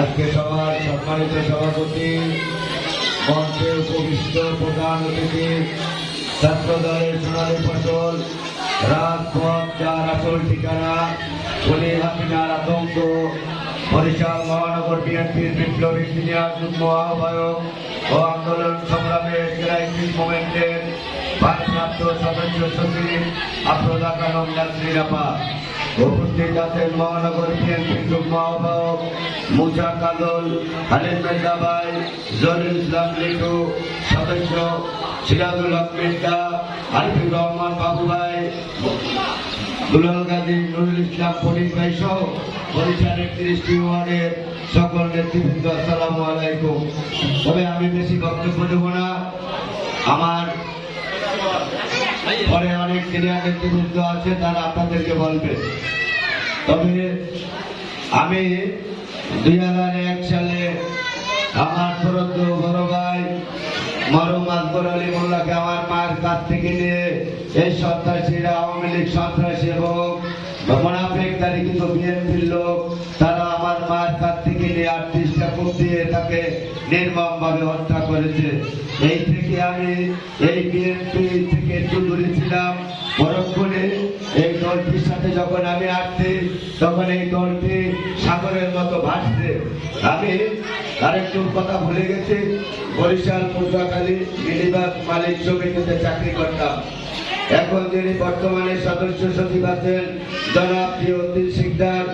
আজকে সবার সম্মানিত সভাপতি মঞ্চে উপবিষ্ট প্রধান অতিথি ছাত্র দলের সোনালী ফসল, রাজপথ চার আসল ঠিকানা বলি হাসিনার আতঙ্ক, বরিশাল মহানগর বিএনপির বিপ্লবী সিনিয়র যুগ্ম আহ্বায়ক ও আন্দোলন সংগ্রামের ক্রাইসিস মোমেন্টের ভারপ্রাপ্ত সদস্য সচিব আফরোজা খানম নাসরিনাপা উপস্থিত আছেন মহানগর বিএনপি যুগ্ম আহ্বায়ক মুসা কাজল খালিদ মেন্দাবাই জলিল ইসলাম লিটু, সদস্য সিরাজুল হক মির্জা, আরিফুর রহমান বাবু ভাই, দুলাল গাজী নুরুল ইসলাম ফরিদ ভাই সহ বরিশালের তিরিশটি ওয়ার্ডের সকল নেতৃবৃন্দ, আসসালামু আলাইকুম। তবে আমি বেশি বক্তব্য দেবো না। আমার পরে অনেক সিনিয়র নেতৃবৃন্দ আছে, তারা আপনাদেরকে বলবে। তবে আমি দুই হাজার এক সালে আমার শ্রদ্ধ বড় ভাই মরম আকবর আলী মোল্লাকে আমার মায়ের কাছ থেকে নিয়ে এই সন্ত্রাসীরা, আওয়ামী লীগ সন্ত্রাসী এবং মোনাফেকদারি কিন্তু বিএনপির লোক, তারা দিয়ে তাকে নির্মম ভাবে হত্যা করেছে। এই থেকে আমি এই বিএনপি থেকে একটু দূরে ছিলাম। পরক্ষণে এই দলটির সাথে যখন আমি আসছি তখন এই দলটি সাগরের মতো ভাসছে। আমি আরেকটু কথা ভুলে গেছি। বরিশাল পটুয়াখালী মিলিবাগ মালিক সমিতিতে চাকরি করতাম। এখন যিনি বর্তমানে সদস্য সচিব আছেন, জনাব জিয়দ্দিন সিকদার